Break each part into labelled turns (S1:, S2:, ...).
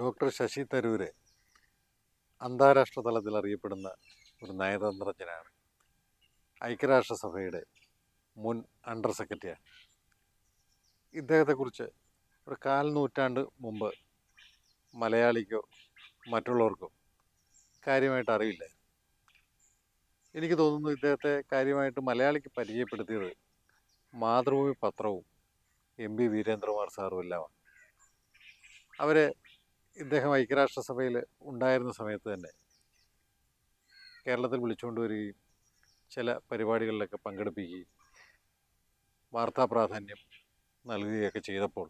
S1: Doctor Sasi Tharoor അന്താരാഷ്ട്ര തലത്തിൽ അറിയപ്പെടുന്ന ഒരു നയതന്ത്രജ്ഞനാണ്. ഐക്യരാഷ്ട്രസഭയുടെ മുൻ അണ്ടർ സെക്രട്ടറിയാണ്. ഇദ്ദേഹത്തെക്കുറിച്ച് ഒരു കാൽ നൂറ്റാണ്ട് മുമ്പ് മലയാളിക്കോ മറ്റുള്ളവർക്കോ കാര്യമായിട്ട് അറിയില്ല എനിക്ക് തോന്നുന്നു ഇദ്ദേഹത്തെ കാര്യമായിട്ട് മലയാളിക്ക് പരിചയപ്പെടുത്തിയത് മാതൃഭൂമി പത്രവും എം പി വീരേന്ദ്രകുമാർ സാറും എല്ലാമാണ്. അവരെ ഇദ്ദേഹം ഐക്യരാഷ്ട്രസഭയിൽ ഉണ്ടായിരുന്ന സമയത്ത് തന്നെ കേരളത്തിൽ വിളിച്ചുകൊണ്ട് വരികയും ചില പരിപാടികളിലൊക്കെ പങ്കെടുപ്പിക്കുകയും വാർത്താ പ്രാധാന്യം നൽകുകയൊക്കെ ചെയ്തപ്പോൾ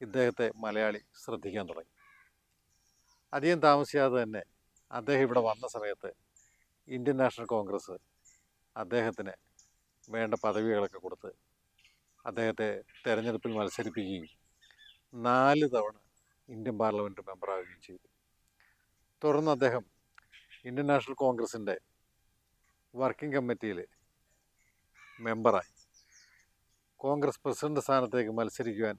S1: ഇദ്ദേഹത്തെ മലയാളി ശ്രദ്ധിക്കാൻ തുടങ്ങി. അധികം താമസിയാതെ തന്നെ അദ്ദേഹം ഇവിടെ വന്ന സമയത്ത് ഇന്ത്യൻ നാഷണൽ കോൺഗ്രസ് അദ്ദേഹത്തിന് വേണ്ട പദവികളൊക്കെ കൊടുത്ത് അദ്ദേഹത്തെ തെരഞ്ഞെടുപ്പിൽ മത്സരിപ്പിക്കുകയും നാല് തവണ ഇന്ത്യൻ പാർലമെന്റ് മെമ്പറാവുകയും ചെയ്തു. തുടർന്ന് അദ്ദേഹം ഇന്ത്യൻ നാഷണൽ കോൺഗ്രസിന്റെ വർക്കിംഗ് കമ്മിറ്റിയിൽ മെമ്പറായി. കോൺഗ്രസ് പ്രസിഡന്റ് സ്ഥാനത്തേക്ക് മത്സരിക്കുവാൻ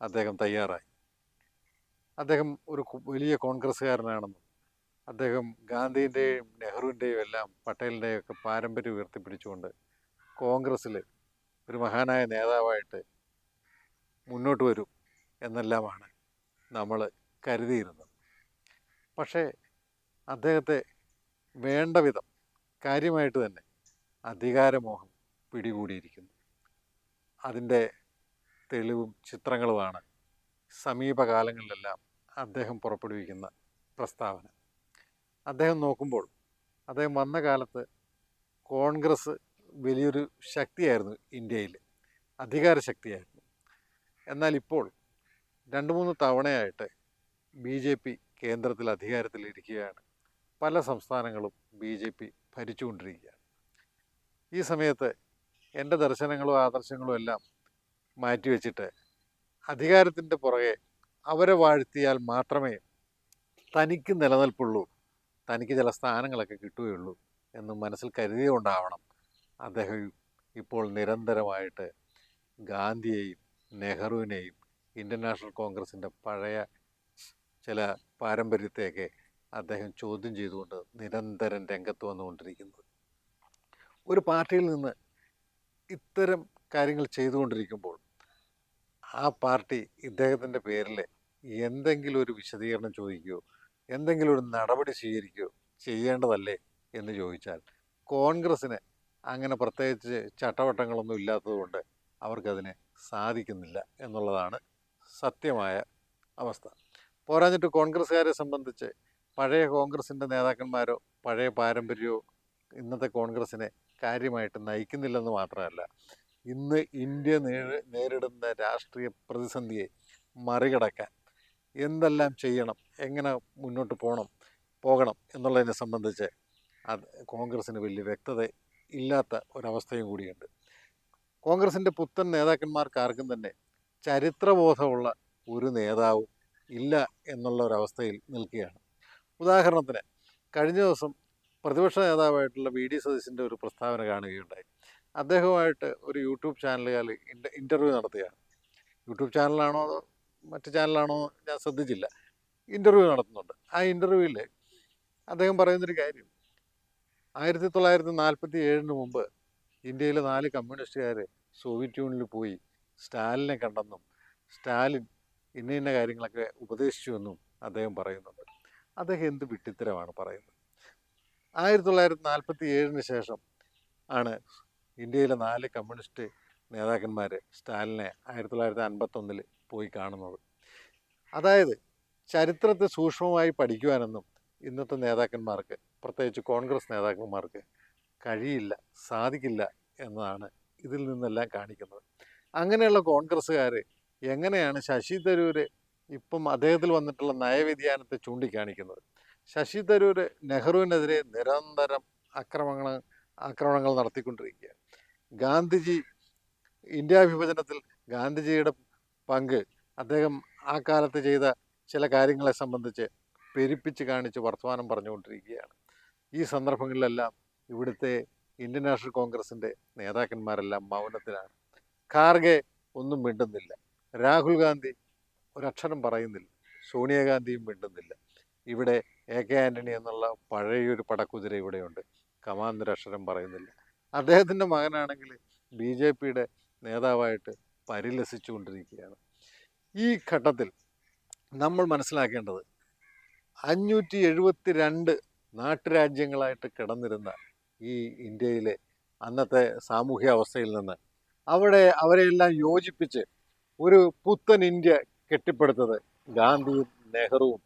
S1: അദ്ദേഹം തയ്യാറായി. അദ്ദേഹം ഒരു വലിയ കോൺഗ്രസ്സുകാരനാണെന്നും അദ്ദേഹം ഗാന്ധിന്റെയും നെഹ്റുവിന്റെയും എല്ലാം പട്ടേലിന്റെയും ഒക്കെ പാരമ്പര്യം ഉയർത്തിപ്പിടിച്ചുകൊണ്ട് കോൺഗ്രസ്സിൽ ഒരു മഹാനായ നേതാവായിട്ട് മുന്നോട്ട് വരും എന്നെല്ലാമാണ് നമ്മൾ കരുതിയിരുന്നു പക്ഷേ അദ്ദേഹത്തെ വേണ്ട വിധം കാര്യമായിട്ട് തന്നെ അധികാരമോഹം പിടികൂടിയിരിക്കുന്നു. അതിന്റെ തെളിവും ചിത്രങ്ങളുമാണ് സമീപകാലങ്ങളിലെല്ലാം അദ്ദേഹം പുറപ്പെടുവിക്കുന്ന പ്രസ്താവന. അദ്ദേഹം നോക്കുമ്പോൾ അദ്ദേഹം വന്ന കാലത്ത് കോൺഗ്രസ് വലിയൊരു ശക്തിയായിരുന്നു ഇന്ത്യയിൽ അധികാര ശക്തിയായിരുന്നു എന്നാൽ ഇപ്പോൾ രണ്ട് മൂന്ന് തവണയായിട്ട് ബി ജെ പി കേന്ദ്രത്തിൽ അധികാരത്തിലിരിക്കുകയാണ്. പല സംസ്ഥാനങ്ങളും ബി ജെ പി ഭരിച്ചുകൊണ്ടിരിക്കുകയാണ്. ഈ സമയത്ത് എന്റെ ദർശനങ്ങളും ആദർശങ്ങളും എല്ലാം മാറ്റിവെച്ചിട്ട് അധികാരത്തിന്റെ പുറകെ അവരെ വാഴ്ത്തിയാൽ മാത്രമേ തനിക്ക് നിലനിൽപ്പുള്ളൂ തനിക്ക് ചില സ്ഥാനങ്ങളൊക്കെ കിട്ടുകയുള്ളൂ എന്ന് മനസ്സിൽ കരുതിയുകൊണ്ടാവണം അദ്ദേഹം ഇപ്പോൾ നിരന്തരമായിട്ട് ഗാന്ധിയെയും നെഹ്റുവിനെയും ഇന്ത്യൻ നാഷണൽ കോൺഗ്രസിന്റെ പഴയ ചില പാരമ്പര്യത്തെയൊക്കെ അദ്ദേഹം ചോദ്യം ചെയ്തുകൊണ്ട് നിരന്തരം രംഗത്ത് വന്നുകൊണ്ടിരിക്കുന്നത്. ഒരു പാർട്ടിയിൽ നിന്ന് ഇത്തരം കാര്യങ്ങൾ ചെയ്തുകൊണ്ടിരിക്കുമ്പോൾ ആ പാർട്ടി ഇദ്ദേഹത്തിന്റെ പേരിൽ എന്തെങ്കിലും ഒരു വിശദീകരണം ചോദിക്കുകയോ എന്തെങ്കിലും ഒരു നടപടി സ്വീകരിക്കുകയോ ചെയ്യേണ്ടതല്ലേ എന്ന് ചോദിച്ചാൽ കോൺഗ്രസ്സിന് അങ്ങനെ പ്രത്യേകിച്ച് ചട്ടവട്ടങ്ങളൊന്നും ഇല്ലാത്തതുകൊണ്ട് അവർക്കതിന് സാധിക്കുന്നില്ല എന്നുള്ളതാണ് സത്യമായ അവസ്ഥ. പോരാഞ്ഞിട്ട് കോൺഗ്രസ്സുകാരെ സംബന്ധിച്ച് പഴയ കോൺഗ്രസിന്റെ നേതാക്കന്മാരോ പഴയ പാരമ്പര്യമോ ഇന്നത്തെ കോൺഗ്രസ്സിനെ കാര്യമായിട്ട് നയിക്കുന്നില്ലെന്ന് മാത്രമല്ല ഇന്ന് ഇന്ത്യ നേരിടുന്ന രാഷ്ട്രീയ പ്രതിസന്ധിയെ മറികടക്കാൻ എന്തെല്ലാം ചെയ്യണം എങ്ങനെ മുന്നോട്ട് പോകണം പോകണം എന്നുള്ളതിനെ സംബന്ധിച്ച് അത് കോൺഗ്രസ്സിന് വലിയ വ്യക്തത ഇല്ലാത്ത ഒരവസ്ഥയും കൂടിയുണ്ട്. കോൺഗ്രസിന്റെ പുത്തൻ നേതാക്കന്മാർക്ക് ആർക്കും തന്നെ ചരിത്രബോധമുള്ള ഒരു നേതാവും ഇല്ല എന്നുള്ള ഒരവസ്ഥയിൽ നിൽക്കുകയാണ്. ഉദാഹരണത്തിന് കഴിഞ്ഞ ദിവസം പ്രതിപക്ഷ നേതാവായിട്ടുള്ള വി. ഡി. സതീശന്റെ ഒരു പ്രസ്താവന കാണുകയുണ്ടായി. അദ്ദേഹവുമായിട്ട് ഒരു യൂട്യൂബ് ചാനലുകാർ ഇന്റർവ്യൂ നടത്തുകയാണ്. യൂട്യൂബ് ചാനലാണോ അതോ മറ്റ് ചാനലാണോ ഞാൻ ശ്രദ്ധിച്ചില്ല. ഇന്റർവ്യൂ നടത്തുന്നുണ്ട്. ആ ഇന്റർവ്യൂവിൽ അദ്ദേഹം പറയുന്നൊരു കാര്യം. ആയിരത്തി തൊള്ളായിരത്തി നാൽപ്പത്തി ഏഴിന് മുമ്പ് ഇന്ത്യയിലെ നാല് കമ്മ്യൂണിസ്റ്റുകാർ സോവിയറ്റ് യൂണിയനിൽ പോയി സ്റ്റാലിനെ കണ്ടെന്നും സ്റ്റാലിൻ ഇന്ന ഇന്ന കാര്യങ്ങളൊക്കെ ഉപദേശിച്ചുവെന്നും അദ്ദേഹം പറയുന്നുണ്ട്. അദ്ദേഹം എന്ത് വിട്ടിത്തരമാണ് പറയുന്നത്? ആയിരത്തി തൊള്ളായിരത്തി നാൽപ്പത്തി ഏഴിന് ശേഷം ആണ് ഇന്ത്യയിലെ നാല് കമ്മ്യൂണിസ്റ്റ് നേതാക്കന്മാർ സ്റ്റാലിനെ ആയിരത്തി തൊള്ളായിരത്തി അൻപത്തൊന്നിൽ പോയി കാണുന്നത്. അതായത് ചരിത്രത്തെ സൂക്ഷ്മമായി പഠിക്കുവാനൊന്നും ഇന്നത്തെ നേതാക്കന്മാർക്ക് പ്രത്യേകിച്ച് കോൺഗ്രസ് നേതാക്കന്മാർക്ക് കഴിയില്ല സാധിക്കില്ല എന്നതാണ് ഇതിൽ നിന്നെല്ലാം കാണിക്കുന്നത്. അങ്ങനെയുള്ള കോൺഗ്രസ്സുകാർ എങ്ങനെയാണ് ശശി തരൂര് ഇപ്പം അദ്ദേഹത്തിൽ വന്നിട്ടുള്ള നയവ്യതിയാനത്തെ ചൂണ്ടിക്കാണിക്കുന്നത്? ശശി തരൂർ നെഹ്റുവിനെതിരെ നിരന്തരം ആക്രമണങ്ങൾ ആക്രമണങ്ങൾ നടത്തിക്കൊണ്ടിരിക്കുക ഗാന്ധിജി ഇന്ത്യ വിഭജനത്തിൽ ഗാന്ധിജിയുടെ പങ്ക് അദ്ദേഹം ആ കാലത്ത് ചെയ്ത ചില കാര്യങ്ങളെ സംബന്ധിച്ച് പെരുപ്പിച്ച് കാണിച്ച് വർത്തമാനം പറഞ്ഞുകൊണ്ടിരിക്കുകയാണ്. ഈ സന്ദർഭങ്ങളിലെല്ലാം ഇവിടുത്തെ ഇന്ത്യൻ നാഷണൽ കോൺഗ്രസിന്റെ നേതാക്കന്മാരെല്ലാം മൗനത്തിലാണ്. ഖാർഗെ ഒന്നും മിണ്ടുന്നില്ല. രാഹുൽ ഗാന്ധി ഒരക്ഷരം പറയുന്നില്ല. സോണിയാഗാന്ധിയും മിണ്ടുന്നില്ല. ഇവിടെ എ കെ ആന്റണി എന്നുള്ള പഴയൊരു പടക്കുതിര ഇവിടെയുണ്ട്. കമാന്നൊരക്ഷരം പറയുന്നില്ല. അദ്ദേഹത്തിന്റെ മകനാണെങ്കിൽ ബി ജെ പിയുടെ നേതാവായിട്ട് പരിലസിച്ചുകൊണ്ടിരിക്കുകയാണ്. ഈ ഘട്ടത്തിൽ നമ്മൾ മനസ്സിലാക്കേണ്ടത് അഞ്ഞൂറ്റി എഴുപത്തി രണ്ട് നാട്ടുരാജ്യങ്ങളായിട്ട് കിടന്നിരുന്ന ഈ ഇന്ത്യയിലെ അന്നത്തെ സാമൂഹ്യ അവസ്ഥയിൽ നിന്ന് അവിടെ അവരെയെല്ലാം യോജിപ്പിച്ച് ഒരു പുത്തൻ ഇന്ത്യ കെട്ടിപ്പടുത്തത് ഗാന്ധിയും നെഹ്റുവും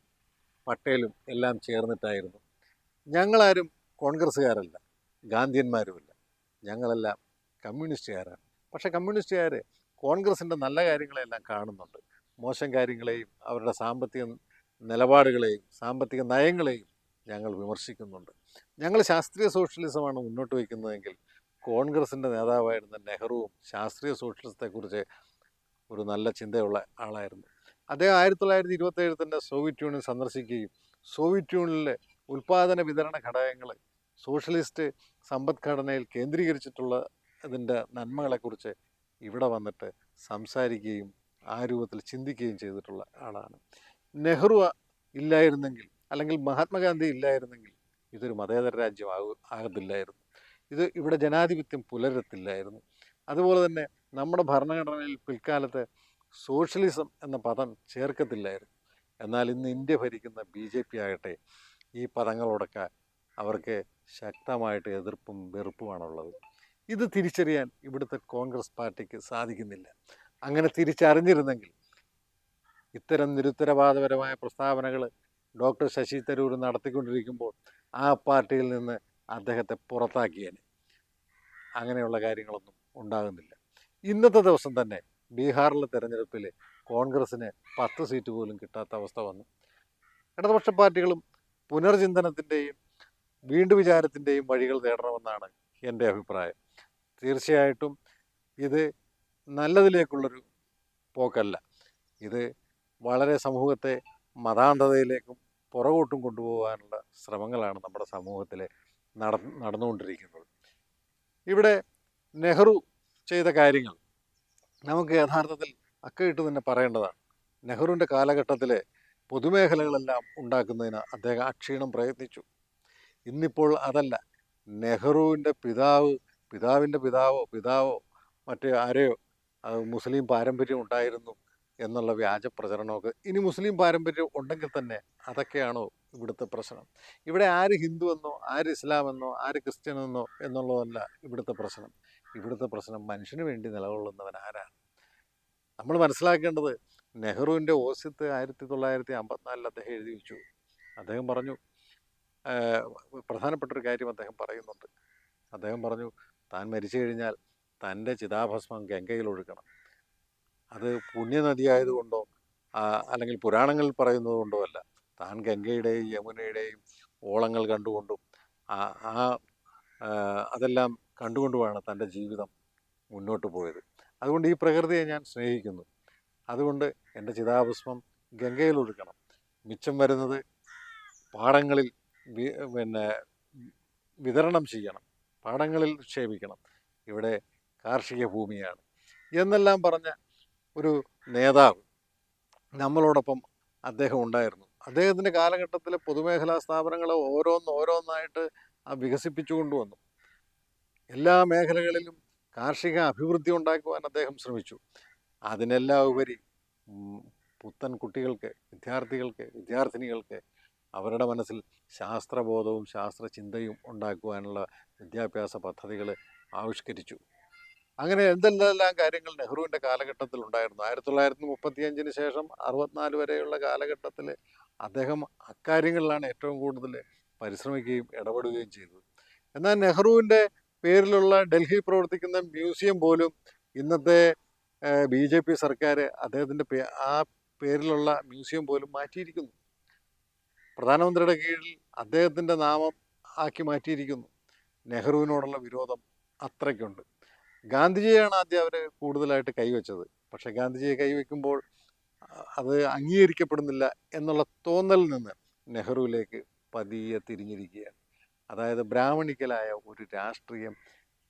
S1: പട്ടേലും എല്ലാം ചേർന്നിട്ടായിരുന്നു. ഞങ്ങളാരും കോൺഗ്രസ്സുകാരല്ല ഗാന്ധിയന്മാരുമില്ല. ഞങ്ങളെല്ലാം കമ്മ്യൂണിസ്റ്റുകാരാണ്. പക്ഷേ കമ്മ്യൂണിസ്റ്റുകാർ കോൺഗ്രസിന്റെ നല്ല കാര്യങ്ങളെല്ലാം കാണുന്നുണ്ട്. മോശം കാര്യങ്ങളെയും അവരുടെ സാമ്പത്തിക നിലപാടുകളെയും സാമ്പത്തിക നയങ്ങളെയും ഞങ്ങൾ വിമർശിക്കുന്നുണ്ട്. ഞങ്ങൾ ശാസ്ത്രീയ സോഷ്യലിസമാണ് മുന്നോട്ട് വയ്ക്കുന്നതെങ്കിൽ കോൺഗ്രസിന്റെ നേതാവായിരുന്ന നെഹ്റുവും ശാസ്ത്രീയ സോഷ്യലിസത്തെക്കുറിച്ച് ഒരു നല്ല ചിന്തയുള്ള ആളായിരുന്നു. അദ്ദേഹം ആയിരത്തി തൊള്ളായിരത്തി ഇരുപത്തേഴ് തന്നെ സോവിയറ്റ് യൂണിയൻ സന്ദർശിക്കുകയും സോവിയറ്റ് യൂണിയനിലെ ഉൽപ്പാദന വിതരണ ഘടകങ്ങൾ സോഷ്യലിസ്റ്റ് സമ്പദ്ഘടനയിൽ കേന്ദ്രീകരിച്ചിട്ടുള്ള ഇതിന്റെ നന്മകളെക്കുറിച്ച് ഇവിടെ വന്നിട്ട് സംസാരിക്കുകയും ആ രൂപത്തിൽ ചിന്തിക്കുകയും ചെയ്തിട്ടുള്ള ആളാണ്. നെഹ്റു ഇല്ലായിരുന്നെങ്കിൽ അല്ലെങ്കിൽ മഹാത്മാഗാന്ധി ഇല്ലായിരുന്നെങ്കിൽ ഇതൊരു മതേതര രാജ്യം ആകു ആകത്തില്ലായിരുന്നു. ഇത് ഇവിടെ ജനാധിപത്യം പുലരത്തില്ലായിരുന്നു. അതുപോലെ തന്നെ നമ്മുടെ ഭരണഘടനയിൽ പിൽക്കാലത്ത് സോഷ്യലിസം എന്ന പദം ചേർക്കത്തില്ലായിരുന്നു. എന്നാൽ ഇന്ന് ഇന്ത്യ ഭരിക്കുന്ന ബി ജെ പി ആകട്ടെ ഈ പദങ്ങളോടൊക്കെ അവർക്ക് ശക്തമായിട്ട് എതിർപ്പും വെറുപ്പുമാണുള്ളത്. ഇത് തിരിച്ചറിയാൻ ഇവിടുത്തെ കോൺഗ്രസ് പാർട്ടിക്ക് സാധിക്കുന്നില്ല. അങ്ങനെ തിരിച്ചറിഞ്ഞിരുന്നെങ്കിൽ ഇത്തരം നിരുത്തരവാദപരമായ പ്രസ്താവനകൾ ഡോക്ടർ ശശി തരൂർ നടത്തിക്കൊണ്ടിരിക്കുമ്പോൾ ആ പാർട്ടിയിൽ നിന്ന് അദ്ദേഹത്തെ പുറത്താക്കിയേനെ. അങ്ങനെയുള്ള കാര്യങ്ങളൊന്നും ഉണ്ടാകുന്നില്ല. ഇന്നത്തെ ദിവസം തന്നെ ബീഹാറിലെ തെരഞ്ഞെടുപ്പിൽ കോൺഗ്രസ്സിന് പത്ത് സീറ്റ് പോലും കിട്ടാത്ത അവസ്ഥ വന്നു. ഇടതുപക്ഷ പാർട്ടികളും പുനർചിന്തനത്തിന്റെയും വീണ്ടും വിചാരത്തിന്റെയും വഴികൾ തേടണമെന്നാണ് എന്റെ അഭിപ്രായം. തീർച്ചയായിട്ടും ഇത് നല്ലതിലേക്കുള്ളൊരു പോക്കല്ല. ഇത് വളരെ സമൂഹത്തെ മതാന്ധതയിലേക്കും പുറകോട്ടും കൊണ്ടുപോകാനുള്ള ശ്രമങ്ങളാണ് നമ്മുടെ സമൂഹത്തിൽ നട നടന്നുകൊണ്ടിരിക്കുന്നത്. ഇവിടെ നെഹ്റു ചെയ്ത കാര്യങ്ങൾ നമുക്ക് യഥാർത്ഥത്തിൽ അക്കയിട്ട് തന്നെ പറയേണ്ടതാണ്. നെഹ്റുവിന്റെ കാലഘട്ടത്തിലെ പൊതുമേഖലകളെല്ലാം ഉണ്ടാക്കുന്നതിന് അദ്ദേഹം അക്ഷീണം പ്രയത്നിച്ചു. ഇന്നിപ്പോൾ അതല്ല. നെഹ്റുവിന്റെ പിതാവ് പിതാവിന്റെ പിതാവോ പിതാവോ മറ്റേ ആരെയോ മുസ്ലിം പാരമ്പര്യം ഉണ്ടായിരുന്നു. എന്നുള്ള വ്യാജ പ്രചരണമൊക്കെ ഇനി മുസ്ലിം പാരമ്പര്യം ഉണ്ടെങ്കിൽ തന്നെ അതൊക്കെയാണോ ഇവിടുത്തെ പ്രശ്നം? ഇവിടെ ആര് ഹിന്ദു എന്നോ ആര് ഇസ്ലാം എന്നോ ആര് ക്രിസ്ത്യൻ എന്നോ എന്നുള്ളതല്ല ഇവിടുത്തെ പ്രശ്നം. ഇവിടുത്തെ പ്രശ്നം മനുഷ്യന് വേണ്ടി നിലകൊള്ളുന്നവൻ ആരാണ്? നമ്മൾ മനസ്സിലാക്കേണ്ടത് നെഹ്റുവിന്റെ ഓസ്യത്ത് ആയിരത്തി തൊള്ളായിരത്തി അമ്പത്തിനാലിൽ അദ്ദേഹം എഴുതി വെച്ചു. അദ്ദേഹം പറഞ്ഞു പ്രധാനപ്പെട്ട ഒരു കാര്യം അദ്ദേഹം പറയുന്നുണ്ട്. അദ്ദേഹം പറഞ്ഞു താൻ മരിച്ചു കഴിഞ്ഞാൽ തന്റെ ചിതാഭസ്മം ഗംഗയിൽ ഒഴുക്കണം അത് പുണ്യനദിയായതുകൊണ്ടോ അല്ലെങ്കിൽ പുരാണങ്ങളിൽ പറയുന്നത് കൊണ്ടോ അല്ല. താൻ ഗംഗയുടെയും യമുനയുടെയും ഓളങ്ങൾ കണ്ടുകൊണ്ടും ആ, അതെല്ലാം കണ്ടുകൊണ്ടുമാണ് തന്റെ ജീവിതം മുന്നോട്ട് പോയത്. അതുകൊണ്ട് ഈ പ്രകൃതിയെ ഞാൻ സ്നേഹിക്കുന്നു. അതുകൊണ്ട് എന്റെ ചിതാഭസ്മം ഗംഗയിൽ ഒഴുക്കണം മിച്ചം വരുന്നത് പാടങ്ങളിൽ പിന്നെ വിതരണം ചെയ്യണം. പാടങ്ങളിൽ നിക്ഷേപിക്കണം ഇവിടെ കാർഷിക ഭൂമിയാണ്. എന്നെല്ലാം പറഞ്ഞ ഒരു നേതാവ് നമ്മളോടൊപ്പം അദ്ദേഹം ഉണ്ടായിരുന്നു. അദ്ദേഹത്തിന്റെ കാലഘട്ടത്തിൽ പൊതുമേഖലാ സ്ഥാപനങ്ങൾ ഓരോന്ന് ഓരോന്നായിട്ട് വികസിപ്പിച്ചു കൊണ്ടുവന്നു എല്ലാ മേഖലകളിലും കാർഷിക അഭിവൃദ്ധി ഉണ്ടാക്കുവാൻ അദ്ദേഹം ശ്രമിച്ചു. അതിനെല്ലാം ഉപരി പുത്തൻ കുട്ടികൾക്ക് വിദ്യാർത്ഥികൾക്ക് വിദ്യാർത്ഥിനികൾക്ക് അവരുടെ മനസ്സിൽ ശാസ്ത്രബോധവും ശാസ്ത്രചിന്തയും ഉണ്ടാക്കുവാനുള്ള വിദ്യാഭ്യാസ പദ്ധതികൾ ആവിഷ്കരിച്ചു. അങ്ങനെ എന്തെല്ലാം കാര്യങ്ങൾ നെഹ്റുവിന്റെ കാലഘട്ടത്തിൽ ഉണ്ടായിരുന്നു? ആയിരത്തി തൊള്ളായിരത്തി മുപ്പത്തിയഞ്ചിന് ശേഷം അറുപത്തിനാല് വരെയുള്ള കാലഘട്ടത്തിൽ അദ്ദേഹം അക്കാര്യങ്ങളിലാണ് ഏറ്റവും കൂടുതൽ പരിശ്രമിക്കുകയും ഇടപെടുകയും ചെയ്തത്. എന്നാൽ നെഹ്റുവിന്റെ പേരിലുള്ള ഡൽഹി പ്രവർത്തിക്കുന്ന മ്യൂസിയം പോലും ഇന്നത്തെ ബി ജെ പി സർക്കാർ അദ്ദേഹത്തിന്റെ പേ ആ പേരിലുള്ള മ്യൂസിയം പോലും മാറ്റിയിരിക്കുന്നു. പ്രധാനമന്ത്രിയുടെ കീഴിൽ അദ്ദേഹത്തിന്റെ നാമം ആക്കി മാറ്റിയിരിക്കുന്നു. നെഹ്റുവിനോടുള്ള വിരോധം അത്രയ്ക്കുണ്ട്. ഗാന്ധിജിയാണ് ആദ്യം അവർ കൂടുതലായിട്ട് കൈവച്ചത് പക്ഷെ ഗാന്ധിജിയെ കൈവയ്ക്കുമ്പോൾ അത് അംഗീകരിക്കപ്പെടുന്നില്ല എന്നുള്ള തോന്നലിൽ നിന്ന് നെഹ്റുവിലേക്ക് പതിയെ തിരിഞ്ഞിരിക്കുകയാണ്. അതായത് ബ്രാഹ്മണിക്കലായ ഒരു രാഷ്ട്രീയം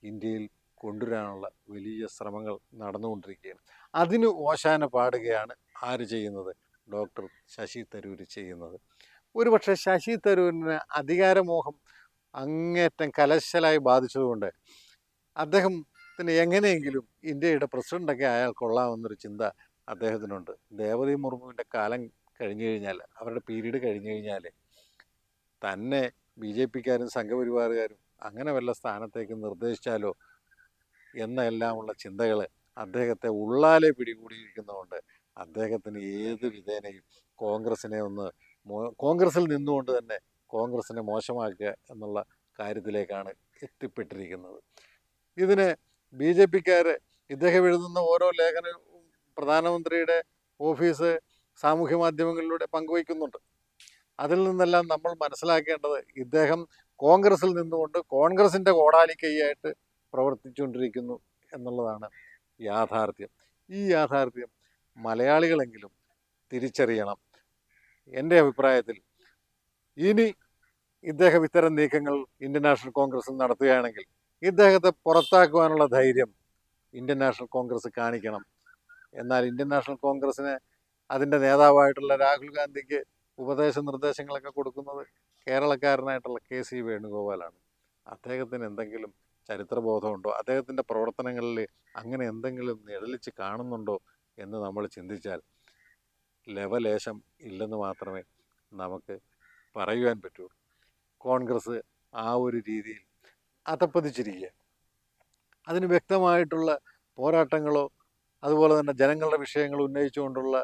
S1: ഇന്ത്യയിൽ കൊണ്ടുവരാനുള്ള വലിയ ശ്രമങ്ങൾ നടന്നുകൊണ്ടിരിക്കുകയാണ്. അതിന് ഓശാന പാടുകയാണ് ആര് ചെയ്യുന്നത്? ഡോക്ടർ ശശി തരൂർ ചെയ്യുന്നത്. ഒരുപക്ഷെ ശശി തരൂരിന് അധികാരമോഹം അങ്ങേറ്റം കലശലായി ബാധിച്ചതുകൊണ്ട് അദ്ദേഹത്തിന് എങ്ങനെയെങ്കിലും ഇന്ത്യയുടെ പ്രസിഡന്റൊക്കെ ആയാൽ കൊള്ളാമെന്നൊരു ചിന്ത അദ്ദേഹത്തിനുണ്ട്. ദേവതി മുർമുവിന്റെ കാലം കഴിഞ്ഞു കഴിഞ്ഞാൽ അവരുടെ പീരീഡ് കഴിഞ്ഞു കഴിഞ്ഞാൽ തന്നെ ബി ജെ പിക്കാരും സംഘപരിവാറുകാരും അങ്ങനെ വല്ല സ്ഥാനത്തേക്ക് നിർദ്ദേശിച്ചാലോ എന്നെല്ലാമുള്ള ചിന്തകൾ അദ്ദേഹത്തെ ഉള്ളാലെ പിടികൂടിയിരിക്കുന്നതുകൊണ്ട് അദ്ദേഹത്തിന് ഏത് വിധേനയും കോൺഗ്രസിനെ ഒന്ന് കോൺഗ്രസിൽ നിന്നുകൊണ്ട് തന്നെ കോൺഗ്രസിനെ മോശമാക്കുക എന്നുള്ള കാര്യത്തിലേക്കാണ് എത്തിപ്പെട്ടിരിക്കുന്നത്. ഇതിന് ബി ജെ പിക്കാർ ഇദ്ദേഹം എഴുതുന്ന ഓരോ ലേഖനവും പ്രധാനമന്ത്രിയുടെ ഓഫീസ് സാമൂഹ്യ മാധ്യമങ്ങളിലൂടെ പങ്കുവയ്ക്കുന്നുണ്ട്. അതിൽ നിന്നെല്ലാം നമ്മൾ മനസ്സിലാക്കേണ്ടത് ഇദ്ദേഹം കോൺഗ്രസിൽ നിന്നുകൊണ്ട് കോൺഗ്രസിന്റെ കോടാലി കൈയായിട്ട് പ്രവർത്തിച്ചുകൊണ്ടിരിക്കുന്നു എന്നുള്ളതാണ് യാഥാർത്ഥ്യം. ഈ യാഥാർത്ഥ്യം മലയാളികളെങ്കിലും തിരിച്ചറിയണം. എന്റെ അഭിപ്രായത്തിൽ ഇനി ഇദ്ദേഹം ഇത്തരം നീക്കങ്ങൾ ഇന്ത്യൻ നാഷണൽ കോൺഗ്രസ് നടത്തുകയാണെങ്കിൽ ഇദ്ദേഹത്തെ പുറത്താക്കുവാനുള്ള ധൈര്യം ഇന്ത്യൻ നാഷണൽ കോൺഗ്രസ് കാണിക്കണം. എന്നാൽ ഇന്ത്യൻ നാഷണൽ കോൺഗ്രസ്സിന് അതിന്റെ നേതാവായിട്ടുള്ള രാഹുൽ ഗാന്ധിക്ക് ഉപദേശ നിർദ്ദേശങ്ങളൊക്കെ കൊടുക്കുന്നത് കേരളക്കാരനായിട്ടുള്ള കെ സി വേണുഗോപാലാണ്. അദ്ദേഹത്തിന് എന്തെങ്കിലും ചരിത്രബോധമുണ്ടോ? അദ്ദേഹത്തിന്റെ പ്രവർത്തനങ്ങളിൽ അങ്ങനെ എന്തെങ്കിലും നിഴലിച്ച് കാണുന്നുണ്ടോ എന്ന് നമ്മൾ ചിന്തിച്ചാൽ ലവലേശം ഇല്ലെന്ന് മാത്രമേ നമുക്ക് പറയുവാൻ പറ്റൂ. കോൺഗ്രസ് ആ ഒരു രീതിയിൽ അതപ്പതിച്ചിരിക്കുക അതിന് വ്യക്തമായിട്ടുള്ള പോരാട്ടങ്ങളോ അതുപോലെ തന്നെ ജനങ്ങളുടെ വിഷയങ്ങൾ ഉന്നയിച്ചുകൊണ്ടുള്ള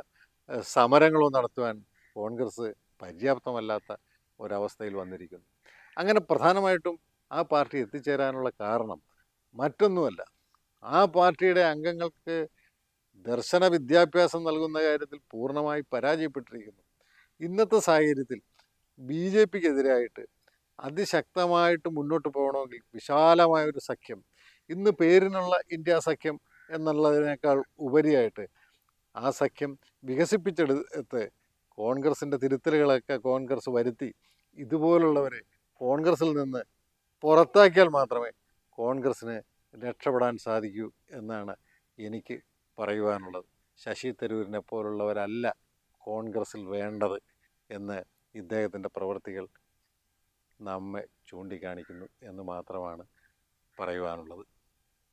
S1: സമരങ്ങളോ നടത്തുവാൻ കോൺഗ്രസ് പര്യാപ്തമല്ലാത്ത ഒരവസ്ഥയിൽ വന്നിരിക്കുന്നു. അങ്ങനെ പ്രധാനമായിട്ടും ആ പാർട്ടി എത്തിച്ചേരാനുള്ള കാരണം മറ്റൊന്നുമല്ല. ആ പാർട്ടിയുടെ അംഗങ്ങൾക്ക് ദർശന വിദ്യാഭ്യാസം നൽകുന്ന കാര്യത്തിൽ പൂർണമായി പരാജയപ്പെട്ടിരിക്കുന്നു. ഇന്നത്തെ സാഹചര്യത്തിൽ ബി ജെ പിക്കെതിരായിട്ട് അതിശക്തമായിട്ട് മുന്നോട്ട് പോകണമെങ്കിൽ വിശാലമായ ഒരു സഖ്യം ഇന്ന് പേരിനുള്ള ഇന്ത്യ സഖ്യം എന്നുള്ളതിനേക്കാൾ ഉപരിയായിട്ട് ആ സഖ്യം വികസിപ്പിച്ചെടുത്ത് കോൺഗ്രസിന്റെ തിരുത്തലുകളൊക്കെ കോൺഗ്രസ് വരുത്തി ഇതുപോലുള്ളവരെ കോൺഗ്രസിൽ നിന്ന് പുറത്താക്കിയാൽ മാത്രമേ കോൺഗ്രസ്സിന് രക്ഷപ്പെടാൻ സാധിക്കൂ എന്നാണ് എനിക്ക് പറയുവാനുള്ളത്. ശശി തരൂരിനെ പോലുള്ളവരല്ല കോൺഗ്രസ്സിൽ വേണ്ടത് എന്ന് ഇദ്ദേഹത്തിന്റെ പ്രവൃത്തികൾ നമ്മെ ചൂണ്ടിക്കാണിക്കുന്നു എന്ന് മാത്രമാണ് പറയുവാനുള്ളത്.